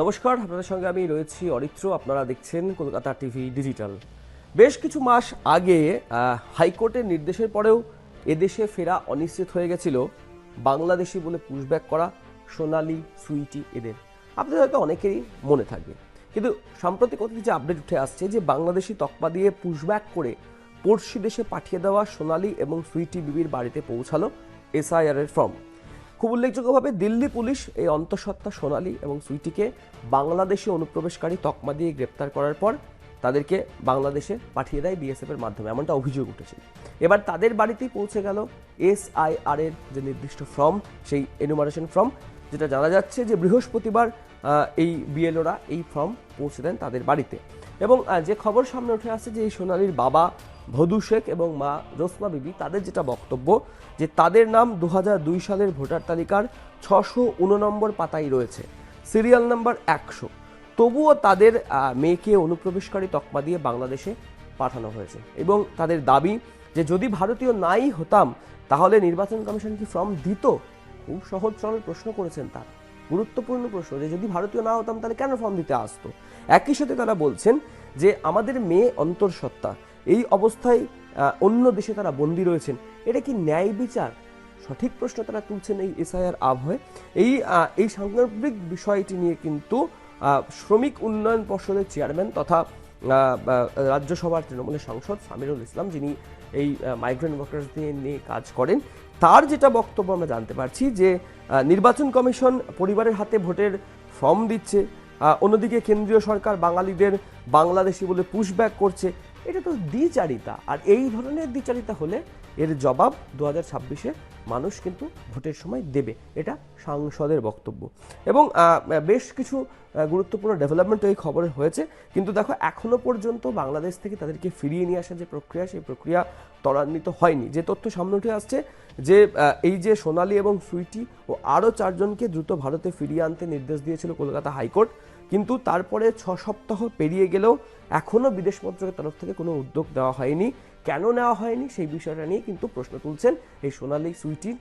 নমস্কার, আপনাদের সঙ্গে আমি রয়েছি অরিত্র। আপনারা দেখছেন কলকাতা টিভি ডিজিটাল। বেশ কিছু মাস আগে হাইকোর্টের নির্দেশের পরেও এদেশে ফেরা অনিশ্চিত হয়ে গেছিল বাংলাদেশি বলে পুশব্যাক করা সোনালি সুইটি এদের। আপনাদের হয়তো অনেকেরই মনে থাকবে কিন্তু সাম্প্রতিক অতীতে যে আপডেট উঠে আসছে যে বাংলাদেশি তকমা দিয়ে পুশব্যাক করে পড়শি দেশে পাঠিয়ে দেওয়া সোনালি এবং সুইটি বিবির বাড়িতে পৌঁছালো এসআইআর এর ফর্ম খুব উল্লেখযোগ্যভাবে দিল্লি পুলিশ এই অন্তঃসত্ত্বা সোনালী এবং সুইটিকে বাংলাদেশে অনুপ্রবেশকারী তকমা দিয়ে গ্রেপ্তার করার পর তাদেরকে বাংলাদেশে পাঠিয়ে দেয় বিএসএফ এর মাধ্যমে, এমনটা অভিযোগ উঠেছে এবার তাদের বাড়িতেই পৌঁছে গেল এসআইআর এর যে নির্দিষ্ট ফর্ম, সেই এনুমারেশন ফর্ম যেটা জানা যাচ্ছে যে বৃহস্পতিবার এই বিএলওরা এই ফর্ম পৌঁছে দেন তাদের বাড়িতে। এবং যে খবর সামনে উঠে আসছে যে এই সোনালীর বাবা ভদু শেখ এবং মা রোসমা বিবি তাদের যেটা বক্তব্য যে তাদের নাম দু হাজার দুই সালের ভোটার তালিকার ছশো উননম্বর পাতায় রয়েছে, সিরিয়াল নাম্বার একশো। তবুও তাদের মেয়েকে অনুপ্রবেশকারী তকমা দিয়ে বাংলাদেশে পাঠানো হয়েছে এবং তাদের দাবি যে যদি ভারতীয় নাই হতাম, তাহলে নির্বাচন কমিশন কি ফর্ম দিত? খুব সহজ সরল প্রশ্ন করেছেন তারা। গুরুত্বপূর্ণ প্রশ্ন যে যদি ভারতীয় না হতাম, তাহলে কেন ফর্ম দিতে আসতো? একই সাথে তারা বলছেন যে আমাদের মেয়ে অন্তঃসত্ত্বা এই অবস্থায় অন্য দেশে তারা বন্দী রয়েছেন। এটা কি ন্যায় বিচার? সঠিক প্রশ্ন তারা তুলছেন এই এসআইআর আবহে। এই এই সাংগঠনিক বিষয়টি নিয়ে কিন্তু শ্রমিক উন্নয়ন পর্ষদের চেয়ারম্যান তথা রাজ্যসভার তৃণমূলের সাংসদ সামিরুল ইসলাম, যিনি এই মাইগ্রেন্ট ওয়ার্কার্সদের নিয়ে কাজ করেন, তার যেটা বক্তব্য আমরা জানতে পারছি যে নির্বাচন কমিশন পরিবারের হাতে ভোটের ফর্ম দিচ্ছে অন্যদিকে কেন্দ্রীয় সরকার বাঙালিদের বাংলাদেশি বলে পুশব্যাক করছে এটা তো দ্বিচারিতা। আর এই ধরনের দ্বিচারিতা হলে এর জবাব দু হাজার ছাব্বিশে মানুষ কিন্তু ভোটের সময় দেবে। এটা সাংসদের বক্তব্য। এবং বেশ কিছু গুরুত্বপূর্ণ ডেভেলপমেন্ট এই খবরে হয়েছে। কিন্তু দেখো, এখনও পর্যন্ত বাংলাদেশ থেকে তাদেরকে ফিরিয়ে নিয়ে আসার যে প্রক্রিয়া, সেই প্রক্রিয়া ত্বরান্বিত হয়নি। যে তথ্য সামনে উঠে আসছে যে এই যে সোনালী এবং সুইটি ও আরও চারজনকে দ্রুত ভারতে ফিরিয়ে আনতে নির্দেশ দিয়েছিল কলকাতা হাইকোর্ট কিন্তু তারপরে ছ সপ্তাহ পেরিয়ে গেলেও এখনও বিদেশ মন্ত্রকের তরফ থেকে কোনো উদ্যোগ দেওয়া হয়নি। কেন নেওয়া হয়নি সেই বিষয়টা নিয়ে কিন্তু প্রশ্ন তুলছেন এই সোনালি সুইটির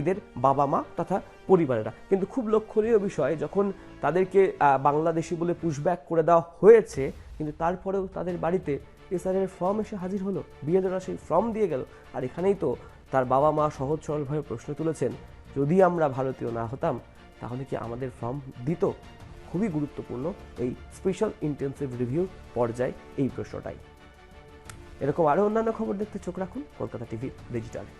এদের বাবা মা তথা পরিবারেরা। কিন্তু খুব লক্ষণীয় বিষয়, যখন তাদেরকে বাংলাদেশি বলে পুশব্যাক করে দেওয়া হয়েছে, কিন্তু তারপরেও তাদের বাড়িতে এসআরের ফর্ম এসে হাজির হলো বিএলওরা সেই ফর্ম দিয়ে গেল। আর এখানেই তো তার বাবা মা সহজ সরলভাবে প্রশ্ন তুলেছেন, যদি আমরা ভারতীয় না হতাম, তাহলে কি আমাদের ফর্ম দিত? খুবই গুরুত্বপূর্ণ এই স্পেশাল ইন্টেন্সিভ রিভিউ পর্যায়ে এই প্রশ্নটাই। এরকম আরও অন্যান্য খবর দেখতে চোখ রাখুন, কলকাতা টিভি ডিজিটালে